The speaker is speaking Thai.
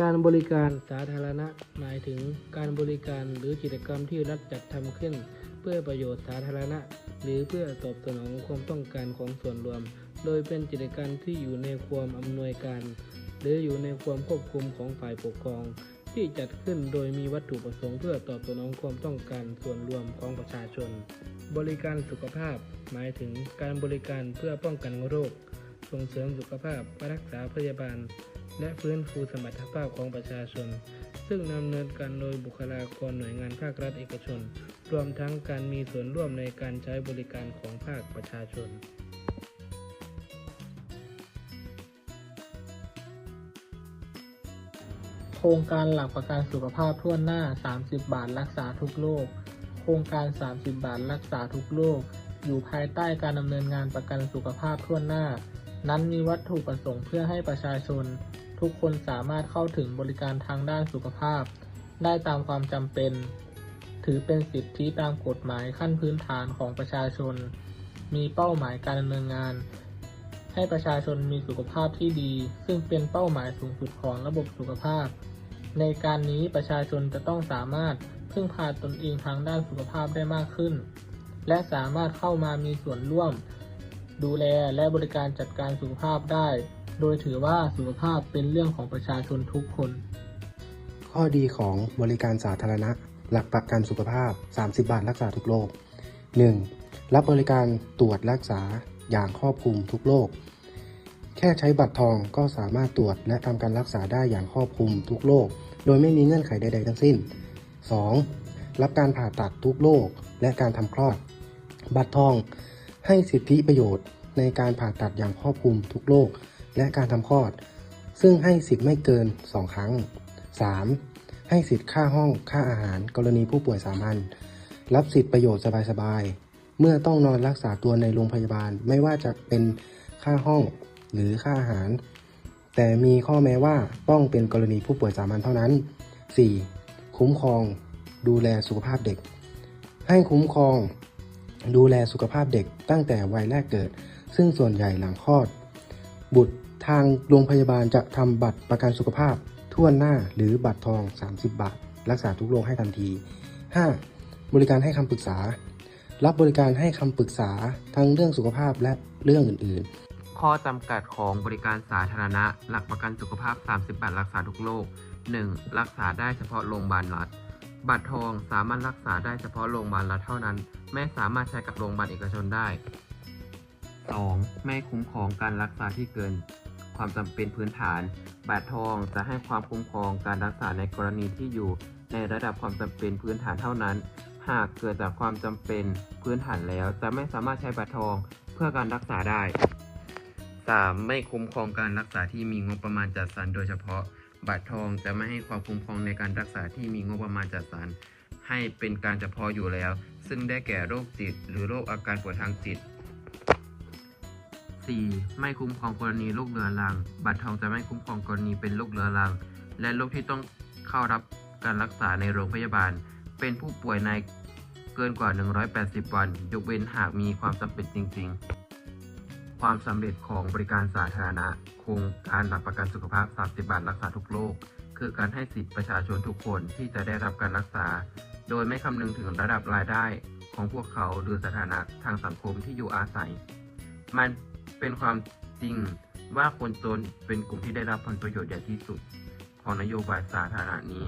การบริการสาธารณะ หมายถึงการบริการหรือกิจกรรมที่รัฐจัดทำขึ้น เพื่อประโยชน์สาธารณะ หรือเพื่อตอบสนองความต้องการของส่วนรวม โดยเป็นกิจการที่อยู่ในความอำนวยการ หรืออยู่ในความควบคุมของฝ่ายปกครอง ที่จัดขึ้นโดยมีวัตถุประสงค์เพื่อตอบสนองความต้องการส่วนรวมของประชาชน บริการสุขภาพ หมายถึงการบริการเพื่อป้องกันโรค ส่งเสริมสุขภาพรักษาพยาบาล และฟื้นฟูสมรรถภาพของประชาชน ซึ่งดำเนินการโดยบุคลากรหน่วยงานภาครัฐเอกชน รวมทั้งการมีส่วนร่วมในการใช้บริการของภาคประชาชนโครงการหลักประกันสุขภาพทั่วหน้า 30 บาทรักษาทุกโรค โครงการ 30 บาทรักษาทุกโรค อยู่ภายใต้การดำเนินงานประกันสุขภาพทั่วหน้า นั้นมีวัตถุประสงค์เพื่อให้ประชาชน ทุกคนสามารถเข้าถึงบริการทางด้านสุขภาพ ได้ตามความจำเป็น ถือเป็นสิทธิตามกฎหมายขั้นพื้นฐานของประชาชน มีเป้าหมายการดำเนินงาน ให้ประชาชนมีสุขภาพที่ดี ซึ่งเป็นเป้าหมายสูงสุดของระบบสุขภาพ ในการนี้ประชาชนจะต้องสามารถพึ่งพาตนเองทางด้านสุขภาพได้มากขึ้น และสามารถเข้ามามีส่วนร่วม ดูแลและบริการจัดการสุขภาพได้ โดยถือว่าสุขภาพเป็นเรื่องของประชาชนทุกคน ข้อดีของบริการสาธารณะ หลักประกันสุขภาพ 30 บาทรักษาทุกโรค 1. รับบริการตรวจรักษาอย่างครอบคลุมทุกโรค แค่ใช้บัตรทองก็สามารถตรวจและทำการรักษาได้อย่างครอบคลุมทุกโรค โดยไม่มีเงื่อนไขใด ๆ ทั้งสิ้น 2. รับการผ่าตัดทุกโรคและการทำคลอด บัตรทอง ให้สิทธิประโยชน์ในการผ่าตัดอย่างครอบคลุมทุกโรคและการทำคลอด ซึ่งให้สิทธิ์ไม่เกิน 2 ครั้ง 3. ให้สิทธิ์ค่าห้องค่าอาหารกรณีผู้ป่วยสามัญรับสิทธิประโยชน์สบายๆ เมื่อต้องนอนรักษาตัวในโรงพยาบาลไม่ว่าจะเป็นค่าห้องหรือค่าอาหาร แต่มีข้อแม้ว่าต้องเป็นกรณีผู้ป่วยสามัญเท่านั้น 4. คุ้มครอง ดูแลสุขภาพเด็ก ให้คุ้มครอง ดูแลสุขภาพเด็กตั้งแต่วัยแรกเกิด ซึ่งส่วนใหญ่หลังคลอด บุตรทางโรงพยาบาลจะทำบัตรประกันสุขภาพทั่วหน้าหรือบัตรทอง 30 บาท รักษาทุกโรคให้ทันที 5. บริการให้คำปรึกษา รับบริการให้คำปรึกษาทั้งเรื่องสุขภาพและเรื่องอื่น ๆ ข้อจำกัดของบริการสาธารณะ หลักประกันสุขภาพ 30 บาท รักษาทุกโรค 1. รักษาได้เฉพาะโรงพยาบาลรัฐ บัตรทองสามารถรักษาได้เฉพาะโรงพยาบาลรัฐเท่านั้น ไม่สามารถใช้กับโรงพยาบาลเอกชนได้ 2. ไม่คุ้มครองการรักษาที่เกิน ความจำเป็นพื้นฐาน บัตรทองจะให้ความคุ้มครองการรักษาในกรณีที่อยู่ในระดับความจำเป็นพื้นฐานเท่านั้น หากเกิดจากความจำเป็นพื้นฐานแล้ว จะไม่สามารถใช้บัตรทองเพื่อการรักษาได้ 3. ไม่คุ้มครองการรักษาที่มีงบประมาณจัดสรรโดยเฉพาะ บัตรทองจะไม่ให้ความคุ้มครองในการรักษาที่มีงบประมาณจัดสรรให้เป็นการเฉพาะอยู่แล้ว ซึ่งได้แก่โรคจิต หรือโรคอาการป่วยทางจิต 4. ไม่คุ้มครองกรณีโรคเรื้อรัง บัตรทองจะไม่คุ้มครองกรณีเป็นโรคเรื้อรัง และโรคที่ต้องเข้ารับการรักษาในโรงพยาบาล เป็นผู้ป่วยในเกินกว่า 180 วัน ยกเว้นหากมีความจำเป็นจริง ๆ ความสำเร็จของบริการสาธารณะ โครงการหลักประกันสุขภาพ 30 บาทรักษาทุกโรคคือการให้สิทธิประชาชนทุกคนที่จะได้รับการรักษา โดยไม่คำนึงถึงระดับรายได้ของพวกเขาหรือสถานะทางสังคมที่อยู่อาศัย มันเป็นความจริงว่าคนจนเป็นกลุ่มที่ได้รับผลประโยชน์ใหญ่ที่สุด ของนโยบายสาธารณะนี้